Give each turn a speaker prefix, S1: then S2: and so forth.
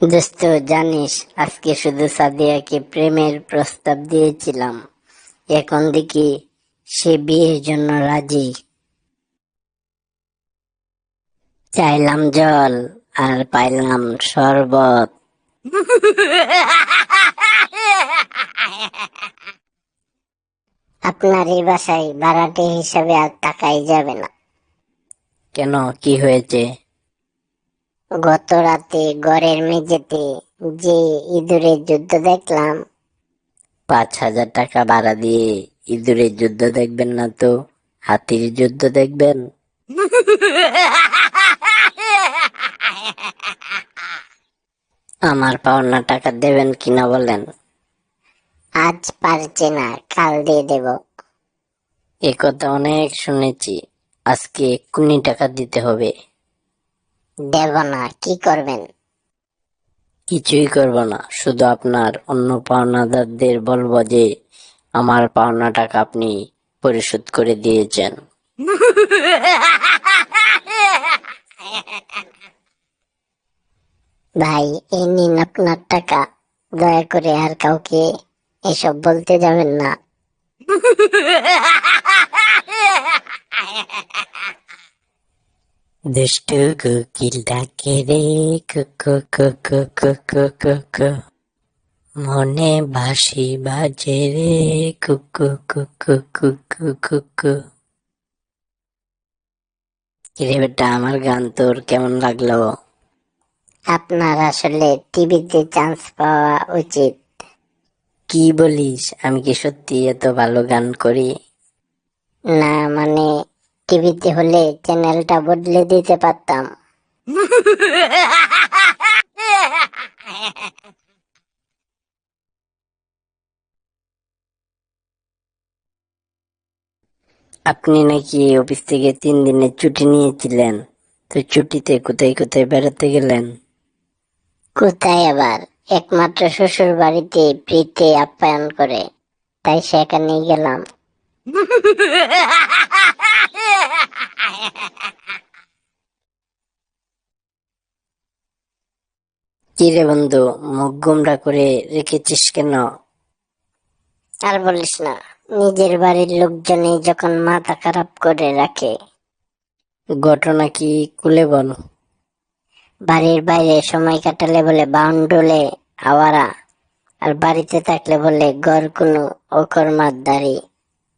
S1: দোস্ত জানিস, আজকে শুধু সাদিয়াকে প্রেমের প্রস্তাব দিয়েছিলাম। এখন দেখি সে বিয়ের জন্য রাজি। চাইলাম জল আর পাইলাম শরবত। আপনার এই বাসায় ভাড়াটে হিসাবে আর টাকাই যাবে না। কেন? কি হয়েছে? গত রাতে ঘরের মেঝেতে যে ইঁদুরের যুদ্ধ দেখলাম। পাঁচ হাজার টাকা ভাড়া দিয়ে ইঁদুরের যুদ্ধ দেখবেন না তো? হাতির যুদ্ধ দেখবেন? আমার পাওনা টাকা দেবেন কিনা বলেন? আজ পারছে না কাল দিয়ে দেব। এ কথা অনেক শুনেছি। আজকে এক্ষুনি টাকা দিতে হবে। দেব না কি করবেন? কিছুই করব না শুধু আপনার অন্য পাওনাদারদের বলব যে আমার পাওনা টাকা আপনি পরিশোধ করে দিয়েছেন। ভাই এই নিন আপনার টাকা। দয়া করে আর কাউকে এসব বলতে যাবেন না। দুষ্টু কোকিল ডাকে রে কুকু কুকু কুকু কুকু মনে বাঁশি বাজে রে কুকু কুকু কুকু কুকু কিরে বেটা আমার গান তোর কেমন লাগল আপনার আসলে টিভিতে চান্স পাওয়া উচিত কি বলিস আমি কি সত্যি এত ভালো গান করি না মানে টিভিতে হলে চ্যানেলটা বদলে দিতে পারতাম। আপনি নাকি অফিস থেকে তিন দিনের ছুটি নিয়েছিলেন, তো ছুটিতে কোথায় কোথায় বেড়াতে গেলেন? কোথায় আবার? একমাত্র শ্বশুর বাড়িতে প্রীতি আপ্যায়ন করে, তাই সেখানেই গেলাম। কিরে বন্ধু, মুখ গুমরা করে রেখেছিস কেন? আর বলিস না, নিজের বাড়ির লোকজনই যখন মাথা খারাপ করে রাখে। ঘটনা কি খুলে বল। বাড়ির বাইরে সময় কাটালে বলে বাউন্ডুলে আওয়ারা, আর বাড়িতে থাকলে বলে গড় কোনো অকর্মার দাড়ি।